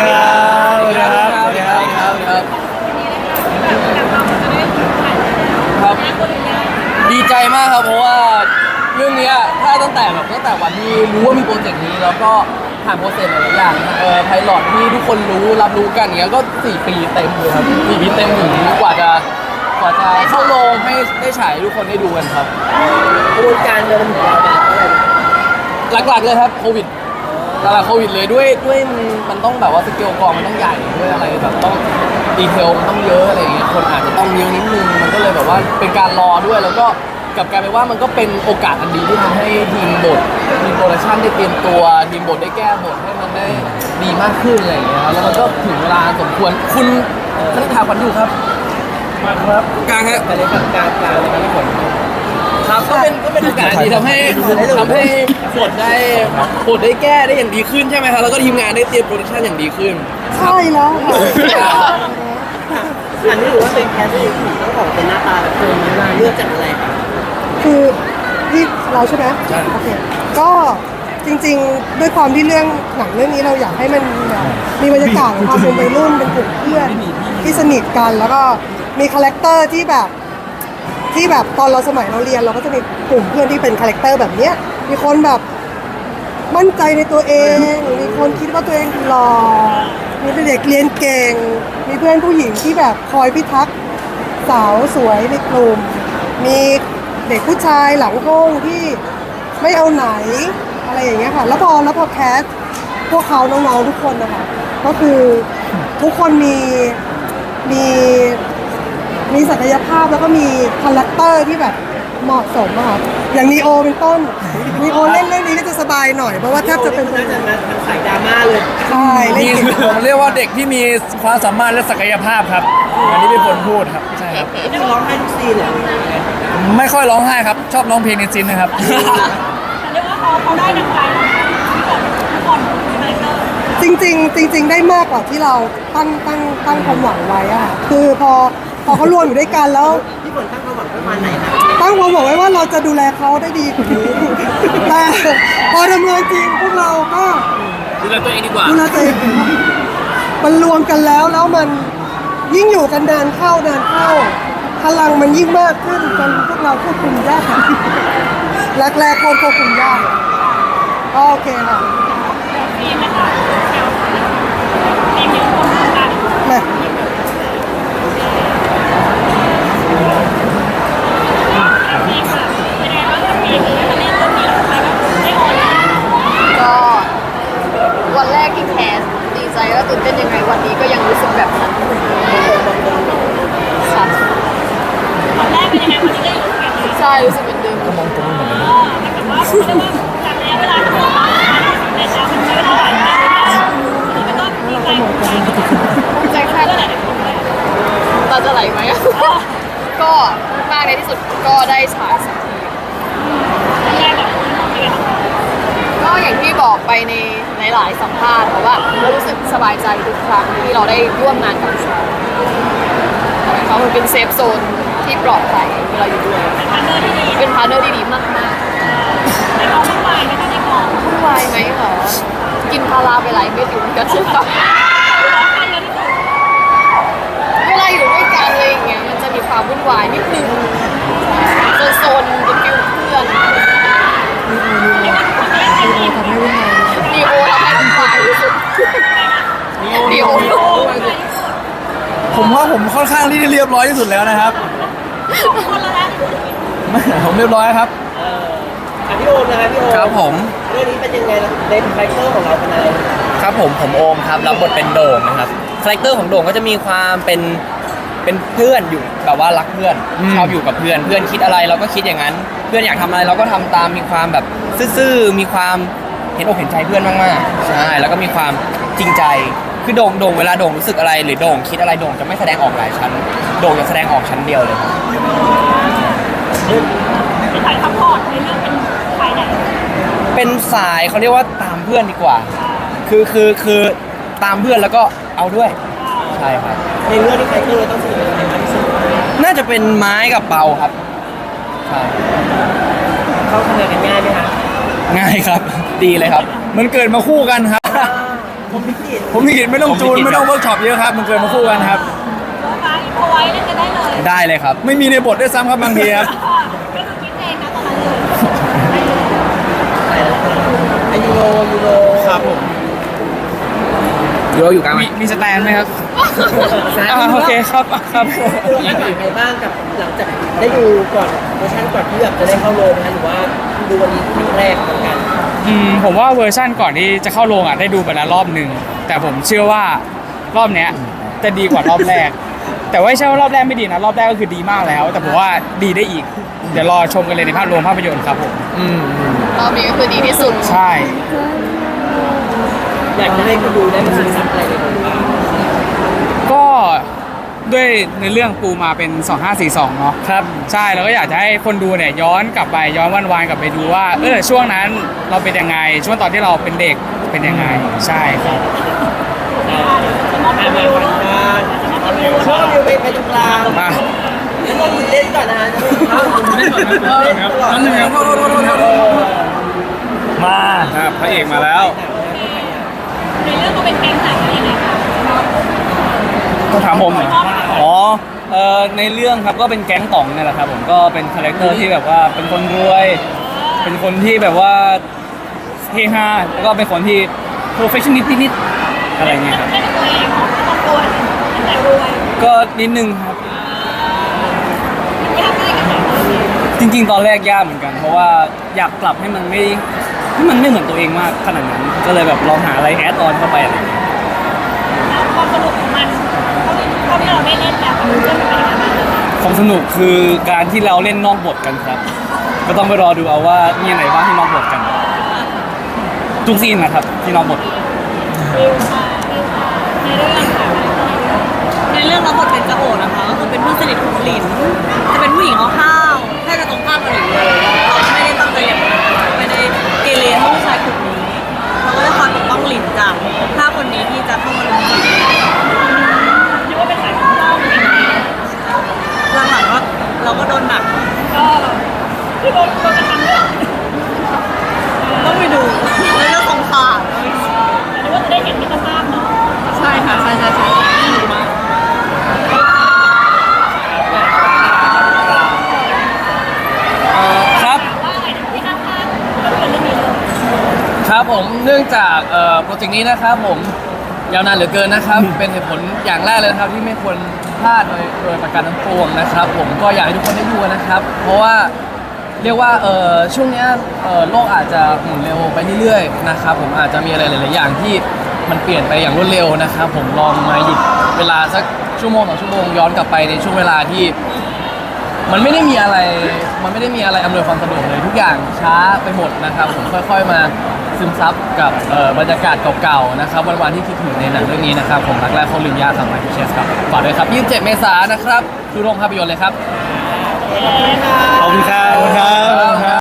ครับครับครับครับครับ ดีใจมากครับเพราะว่าเรื่องเนี้ยถ้าตั้งแต่แบบตั้งแต่วันที่รู้ว่ามีโปรเจกต์นี้แล้วก็ผ่านโปรเซสหลายๆอย่างเออไพลอตที่ทุกคนรู้รับรู้กันเงี้ยก็สี่ปีเต็มเลยครับสี่ปีเต็มถึงกว่าจะกว่าจะเข้าโรงให้ได้ฉายให้ทุกคนได้ดูกันครับ กระบวนการเดินของเราเป็นเท่าไหร่ หลักๆเลยครับโควิด หลักๆโควิดเลยด้วยด้วยมันมันต้องแบบว่าสเกลกองมันต้องใหญ่ด้วยอะไรแบบต้องดีเทลมันต้องเยอะอะไรอย่างเงี้ยคนอาจจะต้องเยอะนิดนึงมันก็เลยแบบว่าเป็นการรอด้วยแล้วก็กลับกลายเป็นว่ามันก็เป็นโอกาสอันดีที่ทำให้ทีมบททีมโปรดักชันได้เตรียมตัวทีมบทได้แก้บทให้มันได้ดีมากขึ้นอะไรอย่างเงี้ยแล้วมันก็ถึงเวลาสมควรคุณคณิตถาขวัญอยู่ครับมาครับกลางฮะแต่ในกับการกลางในการที่ผล ครับก็เป็นก็เป็นโอกาสที่ทำให้ทำให้บทได้บทได้แก้ได้อย่างดีขึ้นใช่ไหมครับแล้วก็ทีมงานได้เตรียมโปรดักชันอย่างดีขึ้น ใช่แล้วค่ะอันนี้ถือว่าเป็นแคสที่ต้องของเป็นหน้าตาแบบเดิมมาเลือกจากอะไรครับคือที่เราใช่ไหมใช่โอเคก็จริงๆ ด้วยความที่เรื่องหนังเรื่องนี้เราอยากให้มันแบบมีบรรยากาศของความเป็นวัยรุ่นเป็นกลุ่มเพื่อนที่สนิทกันแล้วก็มีคาแรคเตอร์ที่แบบ ที่แบบตอนเราสมัยเราเรียนเราก็จะมีกลุ่มเพื่อนที่เป็นคาแรคเตอร์แบบเนี้ยมีคนแบบมั่นใจในตัวเอง มีคนคิดว่าตัวเองหล่อมีเด็กเรียนเก่ง มีเพื่อนผู้หญิงที่แบบคอยพิทักษ์สาวสวยในกลุ่ม มีเด็กผู้ชายหลังห้องที่ไม่เอาไหนอะไรอย่างเงี้ยค่ะ แล้วพอแล้วพอแคสพวกเขาน้องๆทุกคนนะคะ ก็คือทุกคนมีมี มีศักยภาพแล้วก็มีคาแรคเตอร์ที่แบบเหมาะสมอะค่ะอย่างนีโอเป็นต้นนีโอเล่นเรื่องนี้ก็จะสบายหน่อยเพราะว่าแทบจะเป็นน่าจะมาทางสายดราม่าเลยใช่เล่นนี่เก่งผมเรียกว่าเด็กที่มีความสามารถและศักยภาพครับ อันนี้เป็นคนพูดครับใช่ครับ นี่ร้องไห้ทุกซีนเหรอไม่ค่อยร้องไห้ครับ ชอบร้องเพลงในซินนะครับ เรียกว่าเขาเขาได้ดังใจที่ก่อนทุกคนในคาแรคเตอร์จริง ๆ จริง ๆ ได้มากกว่าที่เราตั้งตั้งตั้งความหวังไว้อะค่ะคือพอ พอเขารวมอยู่ด้วยกันแล้ว พี่ฝนตั้งความหวังประมาณไหนครับตั้งความหวังไว้ว่าเราจะดูแลเขาได้ดีกว่านี้แต่พอดำเนินจริงพวกเราก็ดูแลตัวเองดีกว่าดูแลตัวเองมันรวมกันแล้วแล้วมันยิ่งอยู่กันนานเข้านานเข้า พลังมันยิ่งมากขึ้นจนพวกเราควบคุมยากแรกๆคนควบคุมยากก็โอเคค่ะ ก็วันแรกที่แคสดีใจและตื่นเต้นยังไงวันนี้ก็ยังรู้สึกแบบนั้นค่ะวันแรกเป็นยังไงวันนี้ได้อยู่ด้วยกันเลยใช่รู้สึกเหมือนเดิมแต่ว่าเรียกว่าจากระยะเวลาที่ผ่านมาสำเร็จแล้วมันใช้เวลาหลายปีแล้วมันก็ดีใจภูมิใจ ภูมิใจแค่ เพื่อ ไห ห น ลายๆคนด้วย ตาจะไหลไหมก็มากในที่สุดก็ได้ฉายสักที แรกแบบเป็นยังไงบ้างคะ ก็อย่างที่ บอกไปในหลายๆสัมภาษณ์เพราะว่าเรารู้สึกสบายใจทุกครั้งที่เราได้ร่วมงานกับเขาเขาเป็นเซฟโซนที่ปลอดภัยที่เราอยู่ด้วยเป็นพาร์ทเนอร์ที่ดีเป็นพาร์ทเนอร์ที่ดีมากๆในกองวุ่นวายนะคะในกองวุ่นวายไหมเหรอกินพาราไปหลายเม็ดอยู่เหมือนกันใช่ปะ ร้องไห้เยอะที่สุด เวลาอยู่ด้วยกันอะไรอย่างเงี้ย มันจะมีความวุ่นวายนิดนึงโซนๆเป็นฟิลเพื่อน เรียกว่าทุกคนได้ใจดี ทำให้วุ่นวาย ดีโอทำให้วุ่นวายที่สุดดีโอ โอ้ยที่สุด ผมว่าผมค่อนข้างที่จะเรียบร้อยที่สุดแล้วนะครับคนละแล้วผมเรียบร้อยครับเอออะพี่โอมนะครับพี่โอมครับผม เรื่องนี้เป็นยังไงเล่นคาแรคเตอร์ของเราเป็นอะไรครับผมผมโอมครับรับบทเป็นโด่งนะครับคาแรคเตอร์ของโด่งก็จะมีความเป็นเป็นเพื่อนอยู่แบบว่ารักเพื่อนอืม ชอบอยู่กับเพื่อน เพื่อนคิดอะไรเราก็คิดอย่างนั้น เพื่อนอยากทำอะไรเราก็ทำตามมีความแบบซื่อๆมีความเห็นอกเห็นใจเพื่อนมากๆใช่แล้วก็มีความจริงใจ คือโด่งโด่งเวลาโด่งรู้สึกอะไร หรือโด่งคิดอะไรโด่งจะไม่แสดงออกหลายชั้น โด่งจะแสดงออกชั้นเดียวเลย เป็นสายซัพพอร์ตในเรื่องเป็นฝ่ายไหนเป็นสายเขาเรียกว่าตามเพื่อนดีกว่า คือคือคือตามเพื่อนแล้วก็เอาด้วยใช่ครับ ในเรื่องนี้คาแรคเตอร์เราต้องสื่ออะไรมากที่สุดน่าจะเป็นไม้กับเปาครับใช่เข้าทำงานกันง่ายไหมคะง่ายครับ ดีเลยครับ มันเกิดมาคู่กันครับ ผมพี่เห็นผมผิดไม่ต้องจูนไม่ต้องเวิร์กช็อปเยอะครับ มันเกินมาคู่กันครับก็มาอินโฟไว้เล่นกันได้เลยได้เลยครับ ไม่มีในบทด้วยซ้ำครับบางทีครับก็คือคิดเองนะตอนนั้นเลยไอยูโรยูโรครับผมอยู่เราอยู่กลางไหมมีมีสแตนไหมครับนะอ่าโอเคครับครับยูโรเป็นยังไงบ้างกับหลังจากได้ดูก่อนเวอร์ชันก่อนที่แบบจะได้เข้าโรงนะหรือว่าดูวันนี้ครั้งแรกเหมือนกัน อืมผมว่าเวอร์ชั่นก่อนที่จะเข้าโรงอะได้ดูไปแล้วรอบหนึ่งแต่ผมเชื่อว่ารอบเนี้ยจะดีกว่ารอบแรก แต่ว่าไม่ใช่ว่ารอบแรกไม่ดีนะรอบแรกก็คือดีมากแล้ว แต่ผมว่าดีได้อีก เดี๋ยวรอชมกันเลยในภาพรวมภาพยนตร์ครับผมรอบนี้ก็คือดีที่สุด ใช่อยากจะให้คุณดูได้มาซึมซับอะไรในบทบาทก็ ด้วยในเรื่องปูมาเป็น 2542 เนาะครับ ใช่แล้วก็อยากจะให้คนดูเนี่ยย้อนกลับไปย้อนวันวานๆกลับไปดูว่าเออช่วงนั้นเราเป็นยังไง ช่วงตอนที่เราเป็นเด็กเป็นยังไง ใช่ครับชอบยูไปไปตรงกลางมาแล้วก็คุณเล่นก่อนนะฮะเล่นก่อนนะเล่นก่อนนั่นหนึ่งครับมาครับพระเอกมาแล้วในเรื่องก็เป็นแก๊งไหนอะไรยังไงคะต้องถามผมเหรออ๋อ เอ่อในเรื่องครับก็เป็นแก๊งต่องเนี่ยแหละครับผมก็เป็นคาแรคเตอร์ที่แบบว่าเป็นคนรวย เป็นคนที่แบบว่าเฮฮาแล้วก็เป็นคนที่ perfectionist นิดๆอะไรเงี้ยครับเล่นตัวเองต้องตัวแต่รวยก็นิดนึงครับ ยากง่ายกันไหนจริงๆ ตอนแรกยากเหมือนกัน เพราะว่าอยากปรับให้มันไม่ให้มันไม่เหมือนตัวเองมากขนาดนั้น ก็เลยแบบลองหาอะไรแอดออนเข้าไปอะไรอย่างเงี้ยความสนุกของมัน เท่าที่เราได้เล่นแบบมันจะเป็นยังไงบ้างความสนุกคือการที่เราเล่นนอกบทกันครับ ก็ต้องไปรอดูเอาว่ามีอะไรบ้างที่นอกบทกันทุกซีนนะครับที่นอกบทฟิลค่ะฟิลค่ะในเรื่องค่ะในเรื่องรับบทเป็นเจ้าโอนะคะก็คือเป็นเพื่อนสนิทของหลิน โดนหนักก็คือโดนโดนกระทำด้วยต้องไปดูในเรื่องของขาดหรือว่าจะได้เห็นมิตรภาพเนาะใช่ค่ะใช่ใช่ใช่ครับว่าอะไรที่ข้างๆก็เป็นเรื่องนี้เลยครับผมเนื่องจากเอ่อโปรเจกต์นี้นะครับผมยาวนานเหลือเกินนะครับ เป็นเหตุผลอย่างแรกเลยนะครับที่ไม่ควร พลาดโดยโดยประการทั้งปวงนะครับ ผมก็อยากให้ทุกคนได้ดูกันนะครับ เพราะว่าเรียกว่าเอ่อช่วงเนี้ยเอ่อโลกอาจจะหมุนเร็วไปเรื่อยๆนะครับผมอาจจะมีอะไรหลาย ๆ อย่างที่มันเปลี่ยนไปอย่างรวดเร็วนะครับ ผมลองมาหยิบเวลาสักชั่วโมงสองชั่วโมงย้อนกลับไปในช่วงเวลาที่ มันไม่ได้มีอะไร มันไม่ได้มีอะไรอำนวยความสะดวกเลยทุกอย่างช้าไปหมดนะครับ ผมค่อย ๆ มา ซึมซับกับเอ่อบรรยากาศเก่าๆนะครับวันๆที่คิดถึงในหนังเรื่องนี้นะครับผมรักแรกเขาลืมยากครับไมค์เชสครับฝากด้วยครับ 27 เมษายนนะครับดูโรงภาพยนตร์เลยครับขอบคุณครับ